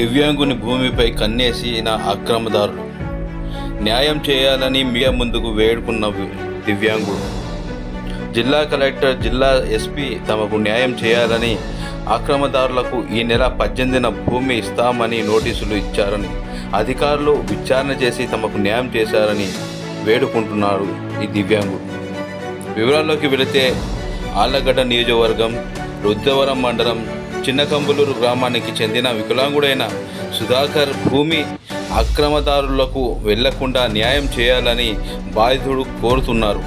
దివ్యాంగుని భూమిపై కన్నేసిన అక్రమదారులు న్యాయం చేయాలని మీడియా ముందుకు వేడుకున్న దివ్యాంగుడు. జిల్లా కలెక్టర్ జిల్లా ఎస్పీ తమకు న్యాయం చేయాలని ఆక్రమదారులకు ఈ నెల పద్దెనిమిదిన భూమి ఇస్తామని నోటీసులు ఇచ్చారని అధికారులు విచారణ చేసి తమకు న్యాయం చేశారని వేడుకుంటున్నారు ఈ దివ్యాంగుడు. వివరాల్లోకి వెళితే ఆళ్ళగడ్డ నియోజకవర్గం రుద్రవరం మండలం చిన్నకంబులూరు గ్రామానికి చెందిన వికలాంగుడైన సుధాకర్ భూమి అక్రమదారులకు వెళ్ళకుండా న్యాయం చేయాలని బాధితుడు కోరుతున్నారు.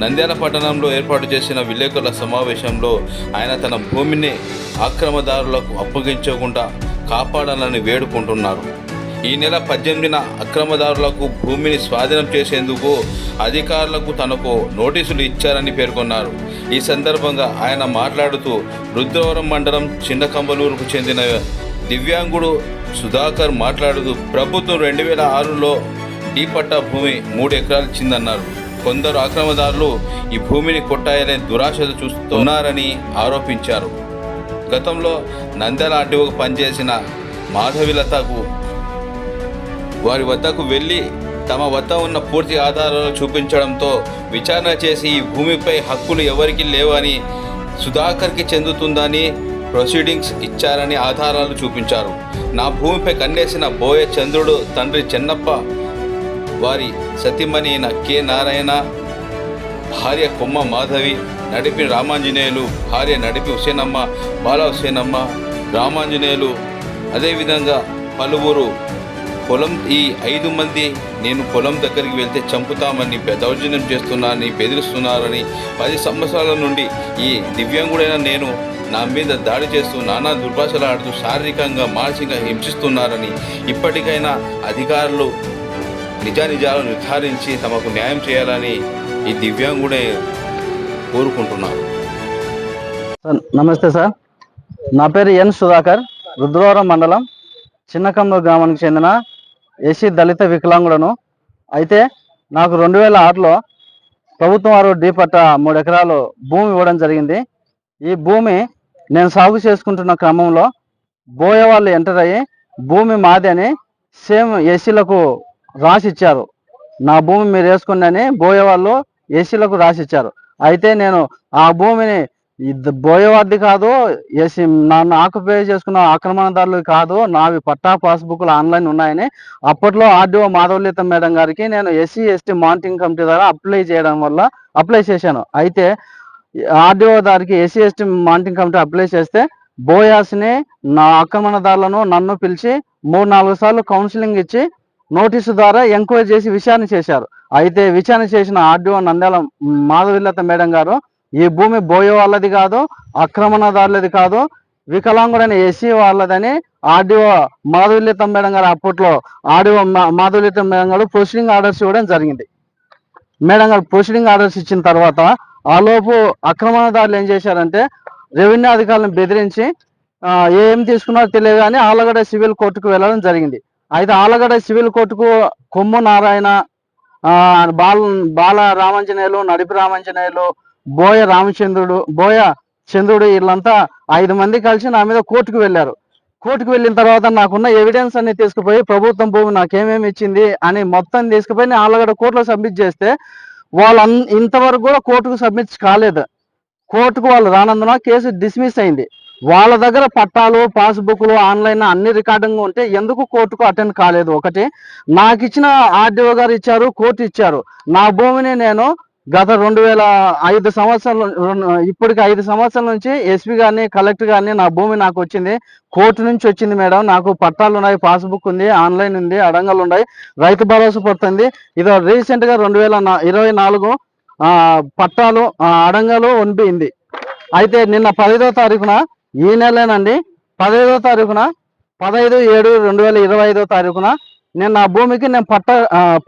నంద్యాల పట్టణంలో ఏర్పాటు చేసిన విలేకరుల సమావేశంలో ఆయన తన భూమిని అక్రమదారులకు అప్పగించకుండా కాపాడాలని వేడుకుంటున్నారు. ఈ నెల పద్దెనిమిదిన అక్రమదారులకు భూమిని స్వాధీనం చేసేందుకు అధికారులకు తనకు నోటీసులు ఇచ్చారని పేర్కొన్నారు. ఈ సందర్భంగా ఆయన మాట్లాడుతూ రుద్రవరం మండలం చిన్నకంబలూరుకు చెందిన దివ్యాంగుడు సుధాకర్ మాట్లాడుతూ ప్రభుత్వం రెండు వేల ఆరులో డీ పట్టా భూమి మూడు ఎకరాలు ఇచ్చిందన్నారు. కొందరు ఆక్రమదారులు ఈ భూమిని కొట్టాయనే దురాశ చూస్తున్నారని ఆరోపించారు. గతంలో నంద్యాల ఆర్టీఓకు పనిచేసిన మాధవిలతకు వారి వద్దకు వెళ్ళి తమ వద్ద ఉన్న పూర్తి ఆధారాలు చూపించడంతో విచారణ చేసి ఈ భూమిపై హక్కులు ఎవరికి లేవని సుధాకర్కి చెందుతుందని ప్రొసీడింగ్స్ ఇచ్చారని ఆధారాలు చూపించారు. నా భూమిపై కన్నేసిన బోయ చంద్రుడు తండ్రి చెన్నప్ప వారి సతీమణి అయిన కె. నారాయణ భార్య కొమ్మ మాధవి నడిపి రామాంజనేయులు భార్య నడిపి హుసేనమ్మ బాల హుసేనమ్మ రామాంజనేయులు అదేవిధంగా పలువురు పొలం ఈ ఐదు మంది నేను పొలం దగ్గరికి వెళ్తే చంపుతామని దౌర్జన్యం చేస్తున్నానని బెదిరిస్తున్నారని పది సంవత్సరాల నుండి ఈ దివ్యాంగుడైన నేను నా మీద దాడి చేస్తూ నానా దుర్భాషలు ఆడుతూ శారీరకంగా మానసికంగా హింసిస్తున్నారని ఇప్పటికైనా అధికారులు నిజానిజాలు నిర్ధారించి తమకు న్యాయం చేయాలని ఈ దివ్యాంగుడే కోరుకుంటున్నారు. సార్ నమస్తే సార్. నా పేరు ఎన్ సుధాకర్ రుద్రవరం మండలం చిన్నకమ్మ గ్రామానికి చెందిన ఎస్సీ దళిత వికలాంగులను. అయితే నాకు రెండు వేల ఆరులో ప్రభుత్వం వారు డీ పట్ట మూడు ఎకరాలు భూమి ఇవ్వడం జరిగింది. ఈ భూమి నేను సాగు చేసుకుంటున్న క్రమంలో బోయే వాళ్ళు ఎంటర్ అయ్యి భూమి మాది అని సేమ్ ఎస్సీలకు రాసి ఇచ్చారు. నా భూమి మీరు వేసుకోండి అని బోయ వాళ్ళు ఎస్సీలకు రాసి ఇచ్చారు. అయితే నేను ఆ భూమిని ఇది బోయేవాడిది కాదు ఎస్సీ నన్ను ఆక్యుపై చేసుకున్న ఆక్రమణదారులు కాదు నావి పట్టా పాస్బుక్లు ఆన్లైన్ ఉన్నాయని అప్పట్లో ఆర్డీఓ మాధవలీత మేడం గారికి నేను ఎస్సీ ఎస్టీ మానిటరింగ్ కమిటీ ద్వారా అప్లై చేయడం వల్ల అప్లై చేశాను. అయితే ఆర్డీఓ దారికి SC ST monitoring committee apply చేస్తే బోయాస్ని నా ఆక్రమణదారులను నన్ను పిలిచి మూడు నాలుగు సార్లు కౌన్సిలింగ్ ఇచ్చి నోటీసు ద్వారా ఎంక్వైరీ చేసి విచారణ చేశారు. అయితే విచారణ చేసిన ఆర్డీఓ నంద్యాల మాధవిలత మేడం గారు ఈ భూమి బోయే వాళ్ళది కాదు ఆక్రమణదారులది కాదు. వికలాంగుడైన ఎస్సీ వాళ్ళదని ఆర్డీఓ మాధవిల్లిత మేడం గారు అప్పట్లో ఆర్డీఓ మాధవిల్లిత మేడం గారు ప్రొసీడింగ్ ఆర్డర్స్ ఇవ్వడం జరిగింది. మేడం గారు ప్రొసీడింగ్ ఆర్డర్స్ ఇచ్చిన తర్వాత ఆ లోపు ఆక్రమణదారులు ఏం చేశారంటే రెవెన్యూ అధికారులను బెదిరించి ఏం తీసుకున్నారో తెలియదు కానీ ఆలగడ్డ సివిల్ కోర్టుకు వెళ్ళడం జరిగింది. అయితే ఆలగడ్డ సివిల్ కోర్టుకు కొమ్ము నారాయణ బాల బాల రామాంజనేయులు నడిపి రామాంజనేయులు బోయ రామచంద్రుడు బోయ చంద్రుడు వీళ్ళంతా ఐదు మంది కలిసి నా మీద కోర్టుకు వెళ్ళారు. కోర్టుకు వెళ్ళిన తర్వాత నాకున్న ఎవిడెన్స్ అన్ని తీసుకుపోయి ప్రభుత్వం భూమి నాకేమేమి ఇచ్చింది అని మొత్తం తీసుకుపోయి నేను ఆలగడ్డ కోర్టులో సబ్మిట్ చేస్తే వాళ్ళు ఇంతవరకు కూడా కోర్టుకు సబ్మిట్ కాలేదు. కోర్టుకు వాళ్ళు రానందున కేసు డిస్మిస్ అయింది. వాళ్ళ దగ్గర పట్టాలు పాస్బుక్లు ఆన్లైన్ అన్ని రికార్డింగ్ ఉంటే ఎందుకు కోర్టుకు అటెండ్ కాలేదు? ఒకటి నాకు ఇచ్చిన ఆర్డీఓ గారు ఇచ్చారు కోర్టు ఇచ్చారు. నా భూమిని నేను గత రెండు వేల ఐదు సంవత్సరాల ఇప్పటికి ఐదు సంవత్సరాల నుంచి ఎస్పీ గారిని కలెక్టర్ గారిని నా భూమి నాకు వచ్చింది. కోర్టు నుంచి వచ్చింది మేడం. నాకు పట్టాలు ఉన్నాయి పాస్బుక్ ఉంది ఆన్లైన్ ఉంది అడంగలు ఉన్నాయి. రైతు భరోసా పడుతుంది. ఇది రీసెంట్గా రెండు వేల ఇరవై నాలుగు పట్టాలు అడంగాలు అడంగలు అయితే నిన్న పదహైదో తారీఖున ఈ నెలేనండి పదహైదో తారీఖున పదహైదు ఏడు రెండు వేల ఇరవై ఐదో తారీఖున నేను నా భూమికి నేను పట్ట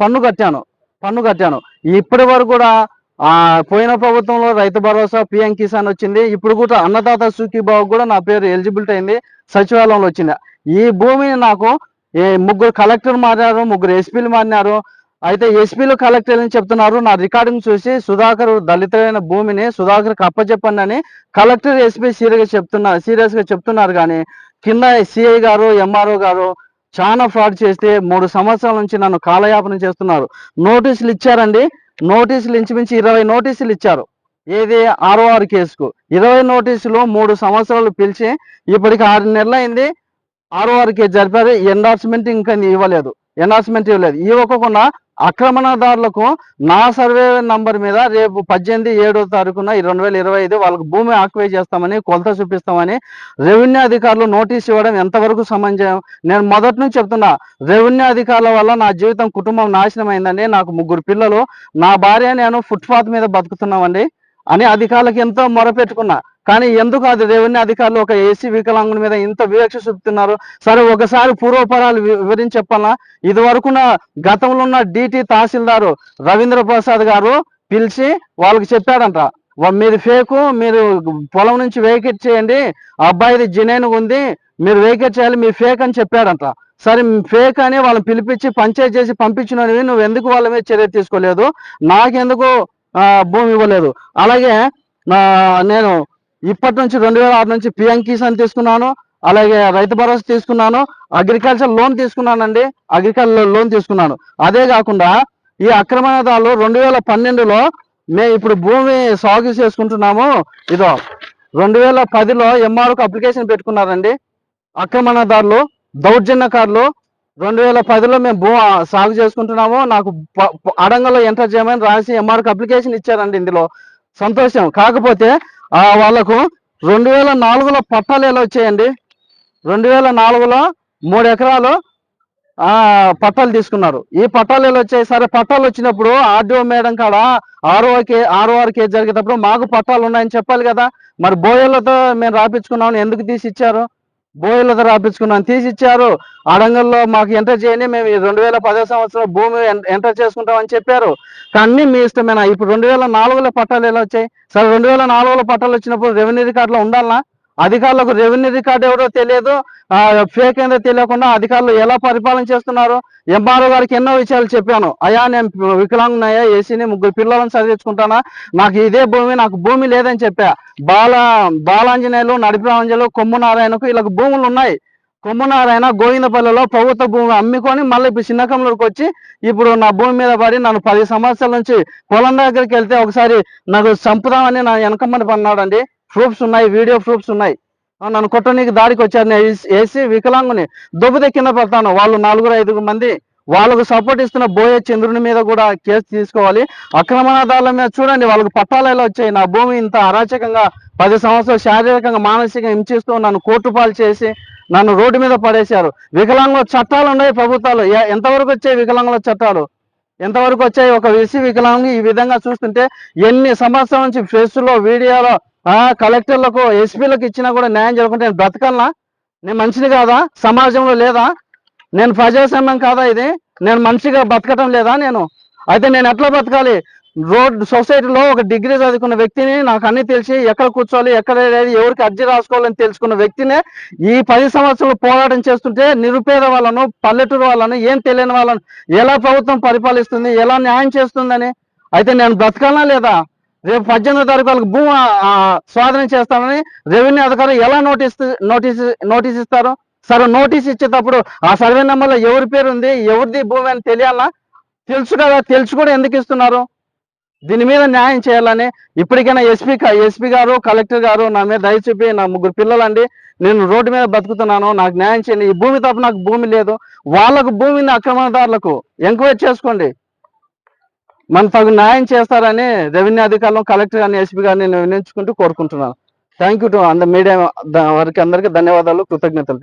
పన్ను కట్టాను. పన్ను కట్టాను. ఇప్పటి వరకు కూడా ఆ పోయిన ప్రభుత్వంలో రైతు భరోసా పిఎం కిసాన్ వచ్చింది. ఇప్పుడు కూడా అన్నదాత సుఖీబాబు కూడా నా పేరు ఎలిజిబిలిటీ అయింది సచివాలయంలో వచ్చింది. ఈ భూమిని నాకు ఏ ముగ్గురు కలెక్టర్ మారినారు ముగ్గురు ఎస్పీలు మారినారు. అయితే ఎస్పీలు కలెక్టర్ అని చెప్తున్నారు? నా రికార్డింగ్ చూసి సుధాకర్ దళితులైన భూమిని సుధాకర్ అప్పచెప్పండి అని కలెక్టర్ ఎస్పీ సీరియస్ చెప్తున్నారు సీరియస్గా చెప్తున్నారు కానీ కింద సిఐ గారు ఎంఆర్ఓ గారు చాలా ఫ్రాడ్ చేస్తే మూడు సంవత్సరాల నుంచి నన్ను కాలయాపన చేస్తున్నారు. నోటీసులు ఇచ్చారండి. నోటీసులు ఇంచుమించి ఇరవై నోటీసులు ఇచ్చారు. ఏది? ఆర్ఓఆర్ కేసుకు. ఇరవై నోటీసులు మూడు సంవత్సరాలు పిలిచి ఇప్పటికి ఆరు నెలలైంది. ఆరో ఆరు కేసు జరిపారు. ఎండార్స్మెంట్ ఇంకా ఇవ్వలేదు. ఎండార్స్మెంట్ ఇవ్వలేదు. ఇవ్వకుండా ఆక్రమణదారులకు నా సర్వే నంబర్ మీద రేపు పద్దెనిమిది ఏడో తారీఖున రెండు వేల ఇరవై ఐదు వాళ్ళకి భూమి ఆక్యుపై చేస్తామని కొలత చూపిస్తామని రెవెన్యూ అధికారులు నోటీస్ ఇవ్వడం ఎంతవరకు సమంజయం నేను మొదటి నుంచి చెప్తున్నా రెవెన్యూ అధికారుల వల్ల నా జీవితం కుటుంబం నాశనం అయిందండి నాకు ముగ్గురు పిల్లలు నా భార్య నేను ఫుట్పాత్ మీద బతుకుతున్నామండి. అని అధికారులకు ఎంతో మొరపెట్టుకున్నా. కానీ ఎందుకు అది రెవెన్యూ అధికారులు ఒక ఏసీ వికలాంగుల మీద ఇంత వివక్ష చూపుతున్నారు? సరే ఒకసారి పూర్వపరాలు వివరించి చెప్పాలా? ఇది వరకు గతంలో ఉన్న డిటి తహసీల్దారు రవీంద్ర ప్రసాద్ గారు పిలిచి వాళ్ళకి చెప్పాడంట మీరు ఫేకు మీరు పొలం నుంచి వేకెట్ చేయండి ఆ అబ్బాయిది జినేన్ ఉంది మీరు వేకెట్ చేయాలి మీ ఫేక్ అని చెప్పాడంట. సరే ఫేక్ అని వాళ్ళని పిలిపించి పంచాయతీ చేసి పంపించినవి నువ్వు ఎందుకు వాళ్ళ మీద చర్య తీసుకోలేదు? నాకెందుకు భూమి ఇవ్వలేదు. అలాగే నేను ఇప్పటి నుంచి రెండు వేల ఆరు నుంచి పిఎం కిసాన్ తీసుకున్నాను అలాగే రైతు భరోసా తీసుకున్నాను అగ్రికల్చర్ లోన్ తీసుకున్నానండి అగ్రికల్చర్ లోన్ తీసుకున్నాను. అదే కాకుండా ఈ అక్రమణదారులు రెండు వేల పన్నెండులో మేము ఇప్పుడు భూమి సాగు చేసుకుంటున్నాము. ఇదో రెండు వేల పదిలో ఎంఆర్ఓకి అప్లికేషన్ పెట్టుకున్నారండి. అక్రమణదారులు దౌర్జన్యకారులు రెండు వేల పదిలో మేము భూ సాగు చేసుకుంటున్నాము నాకు ప- అడంగంలో ఎంటర్ చేయమని రాసి ఎంఆర్కి అప్లికేషన్ ఇచ్చారండి ఇందులో. సంతోషం. కాకపోతే ఆ వాళ్ళకు రెండు వేల నాలుగులో పట్టాలు ఎలా వచ్చాయండి? రెండు వేల నాలుగులో మూడు ఎకరాలు ఆ పట్టాలు తీసుకున్నారు. ఈ పట్టాలు ఎలా వచ్చాయి? సరే పట్టాలు వచ్చినప్పుడు ఆర్డీఓ మేడం కాడ ఆర్ఓకే ఆర్ఓఆర్ జరిగేటప్పుడు మాకు పట్టాలు ఉన్నాయని చెప్పాలి కదా. మరి బోయలతో మేము రాపించుకున్నామని ఎందుకు తీసి ఇచ్చారు? బోయలతో రాపించుకున్నాం తీసి ఇచ్చారు అడంగల్లో మాకు ఎంటర్ చేయండి. మేము రెండు వేల పదో సంవత్సరం భూమి ఎంటర్ చేసుకుంటామని చెప్పారు. కానీ మీ ఇష్టమేనా? ఇప్పుడు రెండు వేల నాలుగులో పట్టాలు ఎలా వచ్చాయి? సరే రెండు వేల నాలుగులో పట్టాలు వచ్చినప్పుడు రెవెన్యూ రికార్డులో ఉండాలనా? అధికారులకు రెవెన్యూ రికార్డు ఎవరో తెలియదు ఫేక్ ఏందో తెలియకుండా అధికారులు ఎలా పరిపాలన చేస్తున్నారు ఎంఆర్ఓ గారికి ఎన్నో విషయాలు చెప్పాను. అయ్యా నేను వికలాంగునయ్యా ఏసీని ముగ్గురు పిల్లలను చదివించుకుంటానా? నాకు ఇదే భూమి నాకు భూమి లేదని చెప్పా. బాల బాలాంజనేయులు నడిపిరాంజలు కొమ్ము నారాయణకు ఇలా భూములు ఉన్నాయి. కొమ్ము నారాయణ గోవిందపల్లిలో ప్రభుత్వ భూమి అమ్ముకొని మళ్ళీ ఇప్పుడు చిన్నకంలోకి వచ్చి ఇప్పుడు నా భూమి మీద పడి నన్ను పది సంవత్సరాల నుంచి పొలం దగ్గరికి వెళ్తే ఒకసారి నాకు చంపుదామని నా వెనకమ్మని పన్నాడండి. ప్రూఫ్స్ ఉన్నాయి వీడియో ప్రూఫ్స్ ఉన్నాయి. నన్ను కొట్టడానికి దాడికి వచ్చారు. నేను ఏసి- ఏసీ వికలాంగుని దుబ్బుదే కింద పడతాను. వాళ్ళు నలుగురు ఐదుగురు మంది వాళ్ళకు సపోర్ట్ ఇస్తున్న బోయే చంద్రుని మీద కూడా కేసు తీసుకోవాలి. అక్రమణదారుల మీద చూడండి వాళ్ళకి పట్టాలు ఎలా వచ్చాయి? నా భూమి ఇంత అరాచకంగా పది సంవత్సరాలు శారీరకంగా మానసికంగా హింసిస్తూ నన్ను కోర్టు పాలు చేసి నన్ను రోడ్డు మీద పడేశారు. వికలాంగుల చట్టాలు ఉన్నాయి ప్రభుత్వాలు. ఎంతవరకు వచ్చాయి వికలాంగుల చట్టాలు? ఎంతవరకు వచ్చాయి? ఒక విసి వికలాంగి ఈ విధంగా చూస్తుంటే ఎన్ని సంవత్సరాల నుంచి ఫేస్ వీడియోలో ఆ కలెక్టర్లకు ఎస్పీలకు ఇచ్చినా కూడా న్యాయం జరగకుండా నేను బ్రతకల్నా? నేను మనిషిని కాదా? సమాజంలో లేదా? నేను ప్రజాస్వామ్యం కాదా ఇది? నేను మనిషిగా బతకటం లేదా నేను? అయితే నేను ఎట్లా బతకాలి రోడ్ సొసైటీలో ఒక డిగ్రీ చదువుకున్న వ్యక్తిని నాకు అన్ని తెలిసి ఎక్కడ కూర్చోవాలి ఎక్కడ లేదు ఎవరికి అర్జీ రాసుకోవాలని తెలుసుకున్న వ్యక్తినే ఈ పది సంవత్సరాలు పోరాటం చేస్తుంటే నిరుపేద వాళ్ళను పల్లెటూరు వాళ్ళను ఏం తెలియని వాళ్ళను ఎలా ప్రభుత్వం పరిపాలిస్తుంది ఎలా న్యాయం చేస్తుందని? అయితే నేను బ్రతకాలనా లేదా? రేపు పద్దెనిమిది తారీఖు వాళ్ళకి భూమి స్వాధీనం చేస్తామని రెవెన్యూ అధికారులు ఎలా నోటీస్ నోటీస్ నోటీస్ ఇస్తారు? సరే నోటీస్ ఇచ్చేటప్పుడు ఆ సర్వే నెంబర్లో ఎవరి పేరు ఉంది ఎవరిది భూమి అని తెలియాలా? తెలుసు కదా తెలుసు కూడా ఎందుకు ఇస్తున్నారు? దీని మీద న్యాయం చేయాలని ఇప్పటికైనా ఎస్పీ ఎస్పీ గారు కలెక్టర్ గారు నా మీద దయచూపి నా ముగ్గురు పిల్లలండి నేను రోడ్డు మీద బతుకుతున్నాను నాకు న్యాయం చేయండి. ఈ భూమి తప్ప నాకు భూమి లేదు. వాళ్ళకు భూమిని అక్రమదారులకు ఎంక్వైరీ చేసుకోండి. మన తగు న్యాయం చేస్తారని రెవెన్యూ అధికారులు కలెక్టర్ గారిని ఎస్పీ గారిని నేను వినియోగించుకుంటూ కోరుకుంటున్నాను థ్యాంక్ యూ టు అంద మీడియా వారికి అందరికీ ధన్యవాదాలు కృతజ్ఞతలు